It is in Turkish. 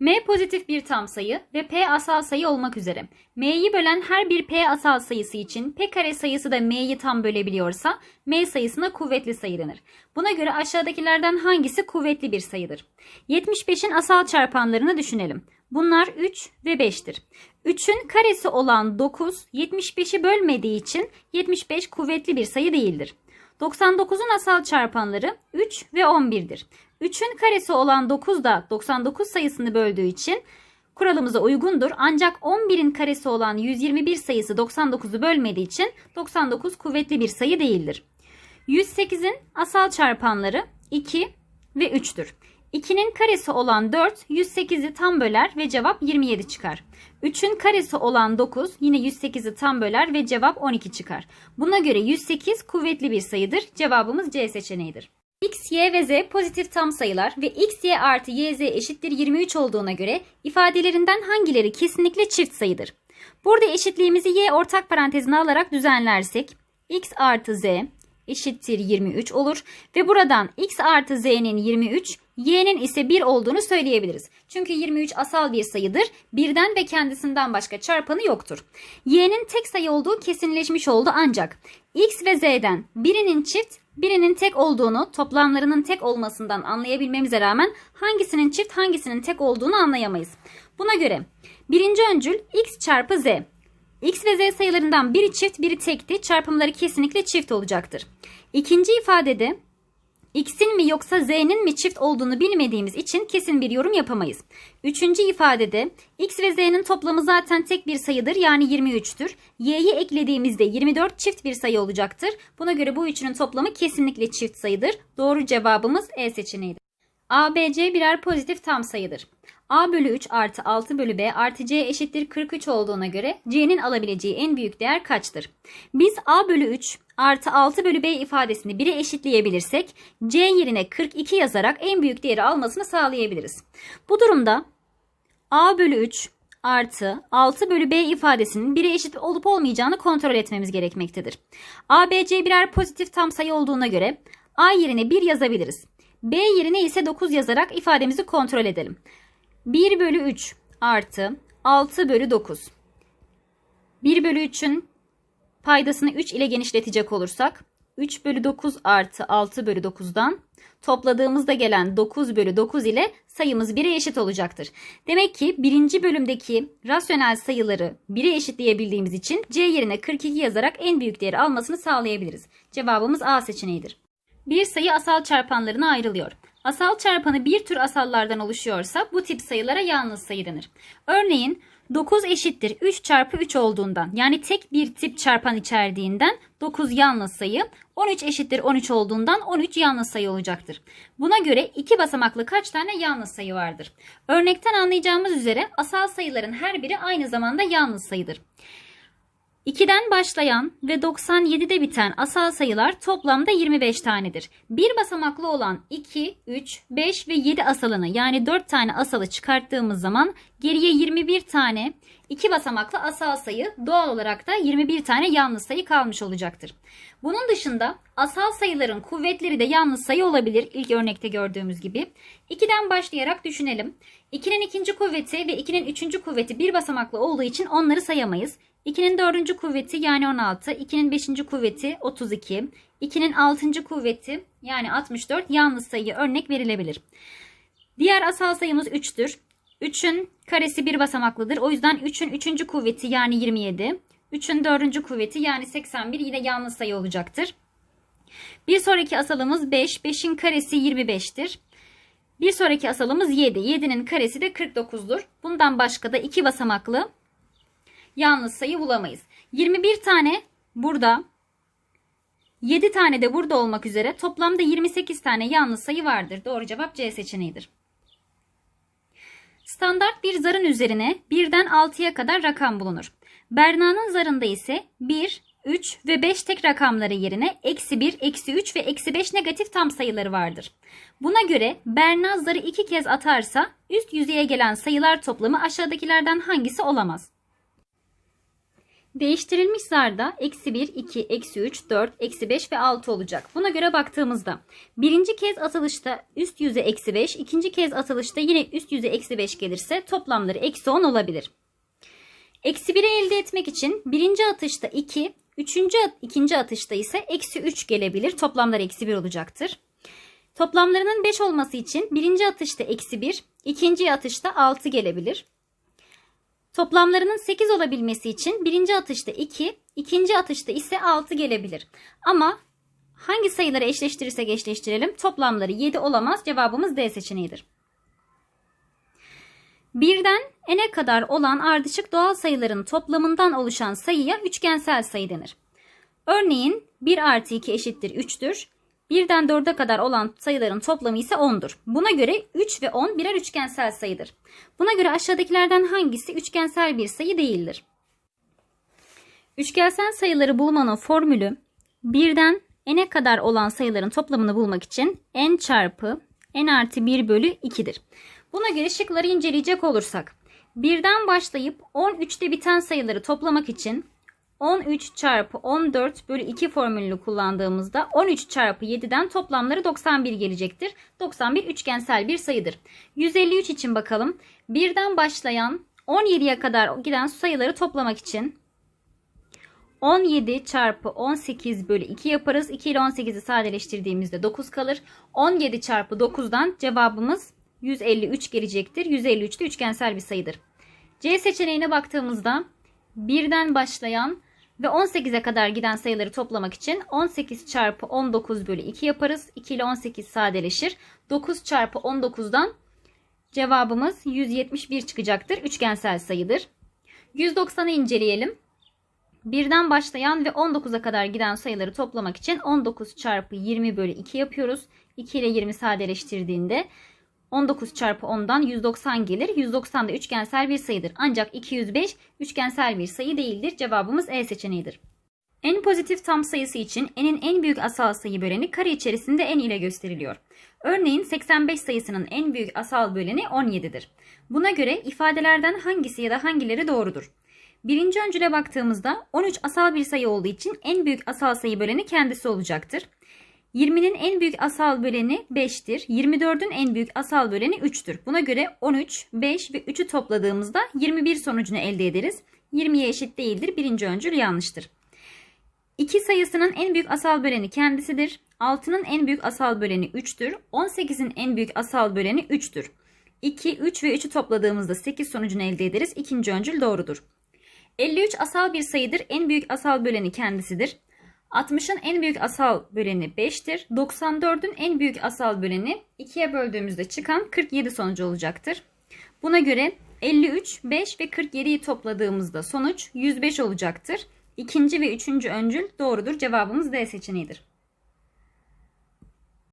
M pozitif bir tam sayı ve P asal sayı olmak üzere. M'yi bölen her bir P asal sayısı için P kare sayısı da M'yi tam bölebiliyorsa M sayısına kuvvetli sayı denir. Buna göre aşağıdakilerden hangisi kuvvetli bir sayıdır? 75'in asal çarpanlarını düşünelim. Bunlar 3 ve 5'tir. 3'ün karesi olan 9 75'i bölmediği için 75 kuvvetli bir sayı değildir. 99'un asal çarpanları 3 ve 11'dir. 3'ün karesi olan 9 da 99 sayısını böldüğü için kuralımıza uygundur. Ancak 11'in karesi olan 121 sayısı 99'u bölmediği için 99 kuvvetli bir sayı değildir. 108'in asal çarpanları 2 ve 3'tür. 2'nin karesi olan 4 108'i tam böler ve cevap 27 çıkar. 3'ün karesi olan 9 yine 108'i tam böler ve cevap 12 çıkar. Buna göre 108 kuvvetli bir sayıdır. Cevabımız C seçeneğidir. X, Y ve Z pozitif tam sayılar ve X, Y artı Y, Z eşittir 23 olduğuna göre ifadelerinden hangileri kesinlikle çift sayıdır? Burada eşitliğimizi Y ortak parantezine alarak düzenlersek X artı Z eşittir 23 olur ve buradan X artı Z'nin 23, Y'nin ise 1 olduğunu söyleyebiliriz. Çünkü 23 asal bir sayıdır. Birden ve kendisinden başka çarpanı yoktur. Y'nin tek sayı olduğu kesinleşmiş oldu ancak X ve Z'den birinin çift, birinin tek olduğunu toplamlarının tek olmasından anlayabilmemize rağmen hangisinin çift hangisinin tek olduğunu anlayamayız. Buna göre birinci öncül X çarpı Z. X ve Z sayılarından biri çift biri tekti. Çarpımları kesinlikle çift olacaktır. İkinci ifadede X'in mi yoksa Z'nin mi çift olduğunu bilmediğimiz için kesin bir yorum yapamayız. Üçüncü ifadede X ve Z'nin toplamı zaten tek bir sayıdır yani 23'tür. Y'yi eklediğimizde 24 çift bir sayı olacaktır. Buna göre bu üçünün toplamı kesinlikle çift sayıdır. Doğru cevabımız E seçeneğidir. A, B, C birer pozitif tam sayıdır. A bölü 3 artı 6 bölü B artı C eşittir 43 olduğuna göre C'nin alabileceği en büyük değer kaçtır? Biz A bölü 3 artı 6 bölü B ifadesini 1'e eşitleyebilirsek C yerine 42 yazarak en büyük değeri almasını sağlayabiliriz. Bu durumda A bölü 3 artı 6 bölü B ifadesinin 1'e eşit olup olmayacağını kontrol etmemiz gerekmektedir. A, B, C birer pozitif tam sayı olduğuna göre A yerine 1 yazabiliriz. B yerine ise 9 yazarak ifademizi kontrol edelim. 1 bölü 3 artı 6 bölü 9. 1 bölü 3'ün paydasını 3 ile genişletecek olursak 3 bölü 9 artı 6 bölü 9'dan topladığımızda gelen 9 bölü 9 ile sayımız 1'e eşit olacaktır. Demek ki birinci bölümdeki rasyonel sayıları 1'e eşitleyebildiğimiz için C yerine 42 yazarak en büyük değeri almasını sağlayabiliriz. Cevabımız A seçeneğidir. Bir sayı asal çarpanlarına ayrılıyor. Asal çarpanı bir tür asallardan oluşuyorsa bu tip sayılara yalnız sayı denir. Örneğin 9 eşittir 3 çarpı 3 olduğundan yani tek bir tip çarpan içerdiğinden 9 yalnız sayı 13 eşittir 13 olduğundan 13 yalnız sayı olacaktır. Buna göre iki basamaklı kaç tane yalnız sayı vardır? Örnekten anlayacağımız üzere asal sayıların her biri aynı zamanda yalnız sayıdır. 2'den başlayan ve 97'de biten asal sayılar toplamda 25 tanedir. Bir basamaklı olan 2, 3, 5 ve 7 asalını yani 4 tane asalı çıkarttığımız zaman geriye 21 tane iki basamaklı asal sayı doğal olarak da 21 tane yalnız sayı kalmış olacaktır. Bunun dışında asal sayıların kuvvetleri de yalnız sayı olabilir ilk örnekte gördüğümüz gibi. 2'den başlayarak düşünelim. 2'nin ikinci kuvveti ve 2'nin üçüncü kuvveti bir basamaklı olduğu için onları sayamayız. 2'nin dördüncü kuvveti yani 16, 2'nin beşinci kuvveti 32, 2'nin altıncı kuvveti yani 64 yalnız sayı örnek verilebilir. Diğer asal sayımız 3'tür. 3'ün karesi bir basamaklıdır. O yüzden 3'ün üçüncü kuvveti yani 27, 3'ün dördüncü kuvveti yani 81 yine yalnız sayı olacaktır. Bir sonraki asalımız 5, 5'in karesi 25'tir. Bir sonraki asalımız 7, 7'nin karesi de 49'dur. Bundan başka da iki basamaklı yalnız sayı bulamayız. 21 tane burada 7 tane de burada olmak üzere toplamda 28 tane yalnız sayı vardır. Doğru cevap C seçeneğidir. Standart bir zarın üzerine 1'den 6'ya kadar rakam bulunur. Berna'nın zarında ise 1, 3 ve 5 tek rakamları yerine eksi 1, eksi 3 ve eksi 5 negatif tam sayıları vardır. Buna göre Berna zarı iki kez atarsa üst yüzeye gelen sayılar toplamı aşağıdakilerden hangisi olamaz? Değiştirilmiş zarda eksi 1, 2, eksi 3, 4, eksi 5 ve 6 olacak. Buna göre baktığımızda birinci kez atılışta üst yüze eksi 5, ikinci kez atılışta yine üst yüze eksi 5 gelirse toplamları eksi 10 olabilir. Eksi 1'i elde etmek için birinci atışta 2, üçüncü, ikinci atışta ise eksi 3 gelebilir. Toplamları eksi 1 olacaktır. Toplamlarının 5 olması için birinci atışta eksi 1, ikinci atışta 6 gelebilir. Toplamlarının 8 olabilmesi için birinci atışta 2, ikinci atışta ise 6 gelebilir. Ama hangi sayıları eşleştirirsek eşleştirelim toplamları 7 olamaz. Cevabımız D seçeneğidir. Birden n'e kadar olan ardışık doğal sayıların toplamından oluşan sayıya üçgensel sayı denir. Örneğin 1 artı 2 eşittir 3'tür. Birden 4'e kadar olan sayıların toplamı ise 10'dur. Buna göre 3 ve 10 birer üçgensel sayıdır. Buna göre aşağıdakilerden hangisi üçgensel bir sayı değildir? Üçgensel sayıları bulmanın formülü birden n'e kadar olan sayıların toplamını bulmak için n çarpı n artı 1 bölü 2'dir. Buna göre şıkları inceleyecek olursak birden başlayıp 13'te biten sayıları toplamak için 13 çarpı 14 bölü 2 formülünü kullandığımızda 13 çarpı 7'den toplamları 91 gelecektir. 91 üçgensel bir sayıdır. 153 için bakalım. Birden başlayan 17'ye kadar giden sayıları toplamak için 17 çarpı 18 bölü 2 yaparız. 2 ile 18'i sadeleştirdiğimizde 9 kalır. 17 çarpı 9'dan cevabımız 153 gelecektir. 153 de üçgensel bir sayıdır. C seçeneğine baktığımızda birden başlayan ve 18'e kadar giden sayıları toplamak için 18 çarpı 19 bölü 2 yaparız. 2 ile 18 sadeleşir. 9 çarpı 19'dan cevabımız 171 çıkacaktır. Üçgensel sayıdır. 190'ı inceleyelim. Birden başlayan ve 19'a kadar giden sayıları toplamak için 19 çarpı 20 bölü 2 yapıyoruz. 2 ile 20 sadeleştirdiğinde 19 çarpı 10'dan 190 gelir. 190 da üçgensel bir sayıdır. Ancak 205 üçgensel bir sayı değildir. Cevabımız E seçeneğidir. En pozitif tam sayısı için n'in en büyük asal sayı böleni kare içerisinde n ile gösteriliyor. Örneğin 85 sayısının en büyük asal böleni 17'dir. Buna göre ifadelerden hangisi ya da hangileri doğrudur? Birinci öncüle baktığımızda 13 asal bir sayı olduğu için en büyük asal sayı böleni kendisi olacaktır. 20'nin en büyük asal böleni 5'tir. 24'ün en büyük asal böleni 3'tür. Buna göre 13, 5 ve 3'ü topladığımızda 21 sonucunu elde ederiz. 20'ye eşit değildir. Birinci öncül yanlıştır. 2 sayısının en büyük asal böleni kendisidir. 6'nın en büyük asal böleni 3'tür. 18'in en büyük asal böleni 3'tür. 2, 3 ve 3'ü topladığımızda 8 sonucunu elde ederiz. İkinci öncül doğrudur. 53 asal bir sayıdır. En büyük asal böleni kendisidir. 60'ın en büyük asal böleni 5'tir. 94'ün en büyük asal böleni 2'ye böldüğümüzde çıkan 47 sonucu olacaktır. Buna göre 53, 5 ve 47'yi topladığımızda sonuç 105 olacaktır. İkinci ve üçüncü öncül doğrudur. Cevabımız D seçeneğidir.